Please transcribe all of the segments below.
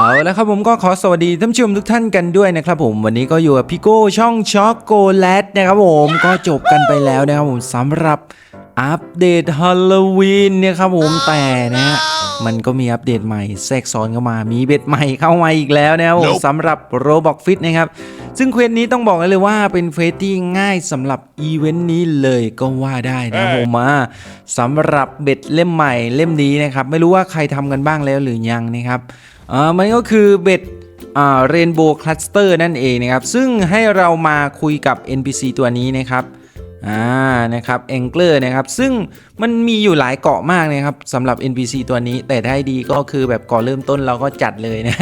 เอาแล้วครับผมก็ขอสวัสดีท่านผู้ชมทุกท่านกันด้วยนะครับผมวันนี้ก็อยู่กับพี่โก้ช่องช็อกโกแลตนะครับผมก็จบกันไปแล้วนะครับผมสำหรับอัปเดตฮาโลวีนเนี่ยครับผมแต่นะฮะมันก็มีอัปเดตใหม่แทรกซ้อนเข้ามามีเบ็ดใหม่เข้ามาอีกแล้วนะครับผม Nope สำหรับ Roblox Fit นะครับซึ่งเควสนี้ต้องบอกเลยว่าเป็นเควสที่ง่ายสำหรับอีเวนต์นี้เลยก็ว่าได้นะครับผมมาสำหรับเบ็ดเล่มใหม่เล่มนี้นะครับไม่รู้ว่าใครทำกันบ้างแล้วหรือยังนะครับเอ่อมันก็คือเบ็ดเรนโบว์คลัสเตอร์นั่นเองนะครับ ซึ่งให้เรามาคุยกับ NPC ตัวนี้นะครับอ่านะครับแองเกอร์นะครับ ซึ่งมันมีอยู่หลายเกาะมากนะครับสำหรับ NPC ตัวนี้ แต่ถ้าให้ดีก็คือแบบก่อเริ่มต้นเราก็จัดเลยนะ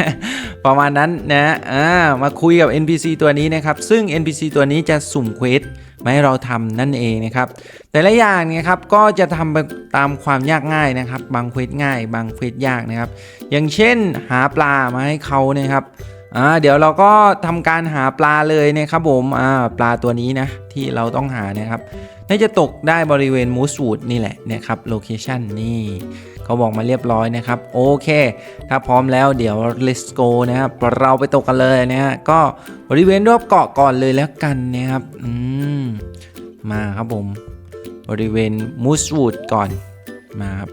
ประมาณนั้นนะอ่ามาคุยกับ NPC ตัวนี้นะครับ ซึ่ง NPC ตัวนี้จะสุ่มเควส มาให้เราทำนั่นเองนะครับ แต่ละอย่างเนี่ยครับก็จะทำไปตามความยากง่ายนะครับ บางเควสง่าย บางเควสยากนะครับ อย่างเช่นหาปลามาให้เขานะครับอ่าเดี๋ยวเราก็ทำการหาปลาเลยนะครับผมอ่าปลาตัวนี้นะที่เราต้องหานะครับน่าจะตกได้บริเวณมูสวูดนี่แหละนะครับโลเคชันนี่ เขาบอกมาเรียบร้อยนะครับโอเค ถ้าพร้อมแล้วเดี๋ยว let's go นะครับเราไปตกกันเลยนะฮะก็บริเวณรอบเกาะก่อนเลยแล้วกันนะครับอืมมาครับผมบริเวณมูสวูดก่อนมาครับ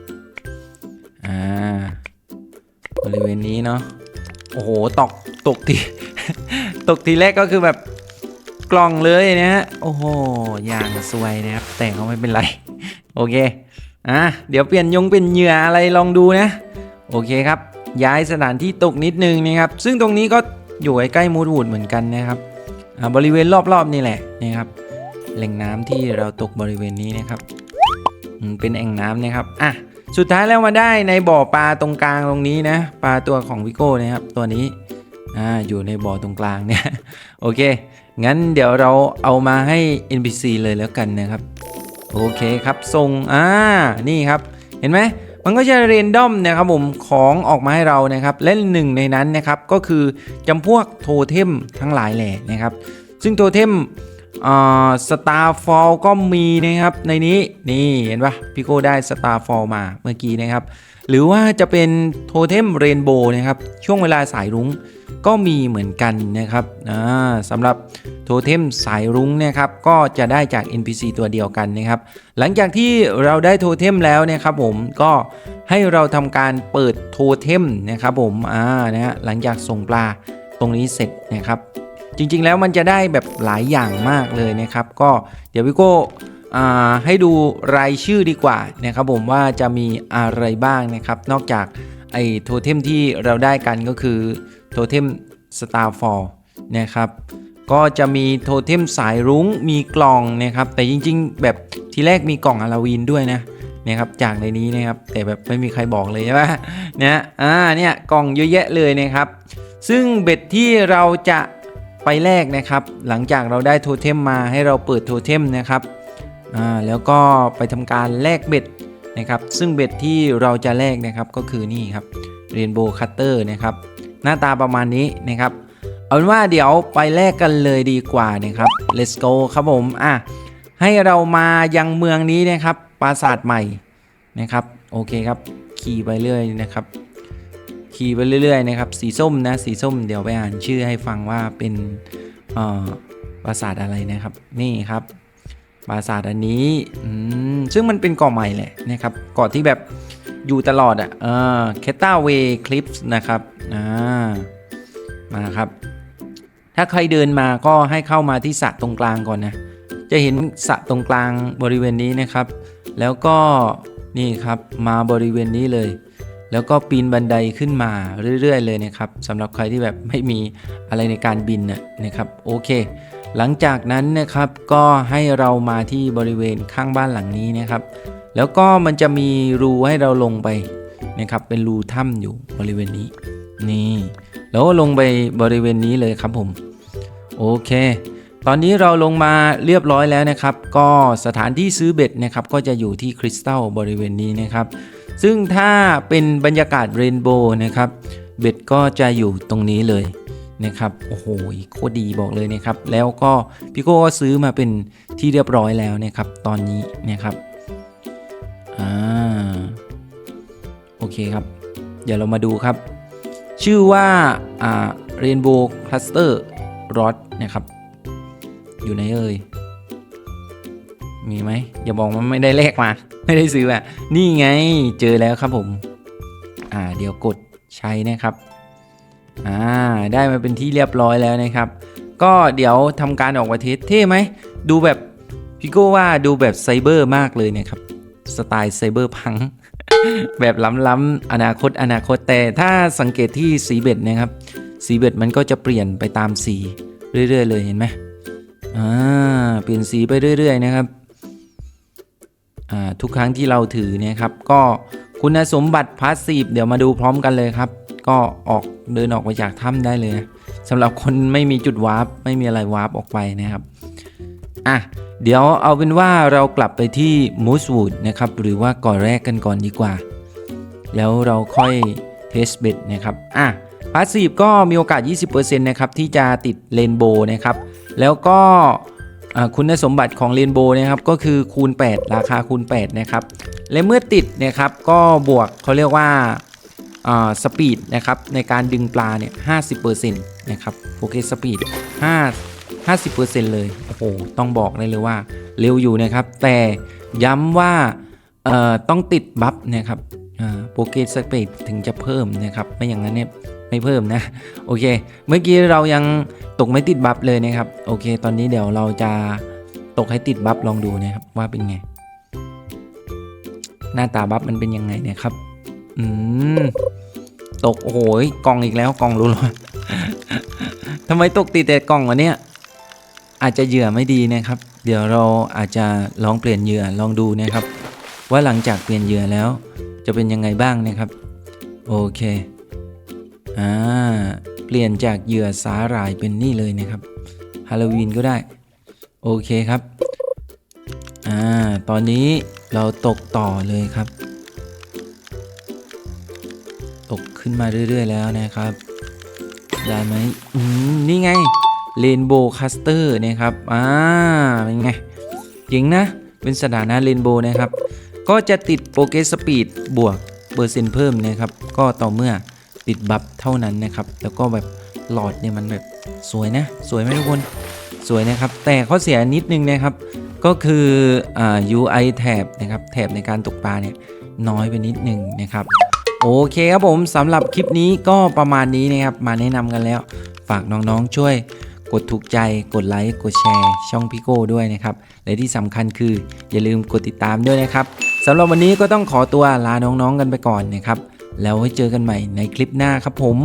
อ่าบริเวณนี้เนาะโอ้โหตกตกทีตกทีแรกก็คือแบบกล่องเลยนะฮะโอ้โหอย่างสวยนะครับแต่ก็ไม่เป็นไร โอเค อะเดี๋ยวเปลี่ยนยงเป็นเหยื่ออะไรลองดูนะ โอเคครับ ย้ายสถานที่ตกนิดนึงนะครับ ซึ่งตรงนี้ก็อยู่ใกล้ๆมูดวูดเหมือนกันนะครับบริเวณรอบๆนี่แหละนะครับแหล่งน้ำที่เราตกบริเวณนี้นะครับเป็นแอ่งน้ำนะครับอะสุดท้ายแล้วมาได้ในบ่อปลาตรงกลางตรงนี้นะปลาตัวของวิโก้นะครับตัวนี้อ่าอยู่ในบ่อตรงกลางเนี่ยโอเค งั้นเดี๋ยวเราเอามาให้ NPC เลยแล้วกันนะครับ โอเคครับส่งอ่านี่ครับ เห็นไหมมันก็จะเรนดอมนะครับผมของออกมาให้เรานะครับและหนึ่งในนั้นนะครับก็คือจำพวกโทเทมทั้งหลายแหล่นะครับ ซึ่งโทเทมสตาร์ฟอลก็มีนะครับในนี้นี่เห็นปะพี่โก้ได้สตาร์ฟอลมาเมื่อกี้นะครับ หรือว่าจะเป็นโทเทมเรนโบว์นะครับ ช่วงเวลาสายรุ้งก็มีเหมือนกันนะครับอ่าสำหรับ โทเทมสายรุ้งเนะครับก็จะได้จาก NPC ตัวเดียวกันนะครับ หลังจากที่เราได้โทเทมแล้วเนะครับผมก็ให้เราทำการเปิดโทเทมนะครับผมอ่านะฮะหลังจากส่งปลาตรงนี้เสร็จนะครับ จริงๆแล้วมันจะได้แบบหลายอย่างมากเลยนะครับ ก็เดี๋ยวพี่โก้ให้ดูรายชื่อดีกว่านะครับผมว่าจะมีอะไรบ้างนะครับ นอกจากไอ้โทเทมที่เราได้กันก็คือโทเทม Starfall นะครับ ก็จะมีโทเทมสายรุ้งมีกล่องนะครับ แต่จริงๆ แบบทีแรกมีกล่องฮาโลวีนด้วยนะนะครับจากในนี้นะครับ แต่แบบไม่มีใครบอกเลยใช่ปะเนี่ยอ่าเนี่ยกล่องเยอะแยะเลยนะครับ ซึ่งเบ็ดที่เราจะไปแลกนะครับ หลังจากเราได้โทเทมมาให้เราเปิดโทเทมนะครับอ่าแล้วก็ไปทำการแลกเบ็ดนะครับ ซึ่งเบ็ดที่เราจะแลกนะครับก็คือนี่ครับเรนโบว์คัตเตอร์นะครับ หน้าตาประมาณนี้นะครับ เอาเป็นว่าเดี๋ยวไปแลกกันเลยดีกว่านะครับ let's go ครับผมอะให้เรามายังเมืองนี้นะครับปราสาทใหม่นะครับโอเคครับขี่ไปเรื่อยนะครับขี่ไปเรื่อยๆนะครับสีส้มนะสีส้มเดี๋ยวไปอ่านชื่อให้ฟังว่าเป็นอ่อปราสาทอะไรนะครับนี่ครับปราสาทอันนี้ซึ่งมันเป็นเกาะใหม่แหละนะครับเกาะที่แบบอยู่ตลอดอะเออเคต้าเวคลิปส์นะครับอ่ามาครับ ถ้าใครเดินมาก็ให้เข้ามาที่สระตรงกลางก่อนนะ จะเห็นสระตรงกลางบริเวณนี้นะครับ แล้วก็นี่ครับมาบริเวณนี้เลย แล้วก็ปีนบันไดขึ้นมาเรื่อยๆ เลยนะครับสำหรับใครที่แบบไม่มีอะไรในการบินนะนะครับโอเค หลังจากนั้นนะครับก็ให้เรามาที่บริเวณข้างบ้านหลังนี้นะครับ แล้วก็มันจะมีรูให้เราลงไปนะครับเป็นรูถ้ำอยู่บริเวณนี้นี่ แล้วลงไปบริเวณนี้เลยครับผมโอเค ตอนนี้เราลงมาเรียบร้อยแล้วนะครับ ก็สถานที่ซื้อเบ็ดนะครับก็จะอยู่ที่คริสตัลบริเวณนี้นะครับ ซึ่งถ้าเป็นบรรยากาศเรนโบว์นะครับเบ็ดก็จะอยู่ตรงนี้เลยนะครับโอ้โหโคตรดีบอกเลยนะครับ แล้วก็พี่โก้ก็ซื้อมาเป็นที่เรียบร้อยแล้วนะครับ ตอนนี้นะครับอ่าโอเคครับ เดี๋ยวเรามาดูครับ ชื่อว่าอ่า Rainbow Cluster Rod นะครับ อยู่ไหนเอ่ยมีไหมอย่าบอกว่าไม่ได้เลขมา ไม่ได้ซื้ออะ นี่ไงเจอแล้วครับผม อ่าเดี๋ยวกดใช้นะครับ อ่าได้มาเป็นที่เรียบร้อยแล้วนะครับ ก็เดี๋ยวทำการออกมาเทสเท่ไหม ดูแบบพี่โก้ว่าดูแบบไซเบอร์มากเลยนะครับ สไตล์ไซเบอร์พัง แบบล้ำๆอนาคตอนาคตแต่ถ้าสังเกตที่สีเบ็ดนะครับ สีเบ็ดมันก็จะเปลี่ยนไปตามสีเรื่อย ๆ เลยเห็นไหมอ่าเปลี่ยนสีไปเรื่อย ๆ นะครับอ่าทุกครั้งที่เราถือเนี่ยครับ ก็คุณสมบัติพาสซีฟเดี๋ยวมาดูพร้อมกันเลยครับ ก็ออกเดินออกไปจากถ้ำได้เลยนะสำหรับคนไม่มีจุดวาร์ปไม่มีอะไรวาร์ปออกไปนะครับอะ เดี๋ยวเอาเป็นว่าเรากลับไปที่มูสวูดนะครับ หรือว่าก่อแรกกันก่อนดีกว่า แล้วเราค่อยเทสเบ็ดนะครับอะพาสซีฟก็มีโอกาส 20%นะครับ ที่จะติดเรนโบนะครับ แล้วก็คุณสมบัติของเรนโบนะครับ ก็คือคูณ 8 ราคาคูณ 8 นะครับ และเมื่อติดนะครับก็บวกเขาเรียกว่าสปีดนะครับ ในการดึงปลาเนี่ย 50%นะครับโอเคสปีด5 50%เลย โอ้โห ต้องบอกได้เลยว่า เร็วอยู่นะครับ แต่ย้ำว่าต้องติดบัฟนะครับโปรเกสสปีดถึงจะเพิ่มนะครับ ไม่อย่างนั้นเนี่ยไม่เพิ่มนะ โอเค เมื่อกี้เรายังตกไม่ติดบัฟเลยนะครับ โอเค ตอนนี้เดี๋ยวเราจะตกให้ติดบัฟลองดูนะครับ ว่าเป็นไง หน้าตาบัฟมันเป็นยังไงนะครับ อืม ตกโอ้โหกล่องอีกแล้วกล่องรู้หรอทำไมตกติดแต่กล่องวะเนี่ย อาจจะเหยื่อไม่ดีนะครับ เดี๋ยวเราอาจจะลองเปลี่ยนเหยื่อลองดูนะครับ ว่าหลังจากเปลี่ยนเหยื่อแล้ว จะเป็นยังไงบ้างนะครับ โอเคอ่าเปลี่ยนจากเหยื่อสาหร่ายเป็นนี่เลยนะครับฮาโลวีนก็ได้ โอเคครับอ่าตอนนี้เราตกต่อเลยครับ ตกขึ้นมาเรื่อย ๆ แล้วนะครับ ได้ไหมอืมนี่ไง เรนโบว์คัสเตอร์นะครับ อ่า เป็นไงเจ๋งนะ เป็นสถานะเรนโบว์นะครับ ก็จะติดโปเกสสปีดบวกเปอร์เซ็นต์เพิ่มนะครับ ก็ต่อเมื่อติดบัฟเท่านั้นนะครับ แล้วก็แบบหลอดเนี่ยมันแบบสวยนะ สวยไหมทุกคน สวยนะครับ แต่ข้อเสียนิดนึงนะครับ ก็คืออ่า UI แถบนะครับ แถบในการตกปลาเนี่ยน้อยไปนิดนึงนะครับโอเคครับผมสำหรับคลิปนี้ก็ประมาณนี้นะครับ มาแนะนำกันแล้ว ฝากน้องๆช่วย กดถูกใจกดไลค์กดแชร์ช่องพี่โก้ด้วยนะครับและที่สำคัญคืออย่าลืมกดติดตามด้วยนะครับสำหรับวันนี้ก็ต้องขอตัวลาน้องๆกันไปก่อนนะครับแล้วไว้เจอกันใหม่ในคลิปหน้าครับผม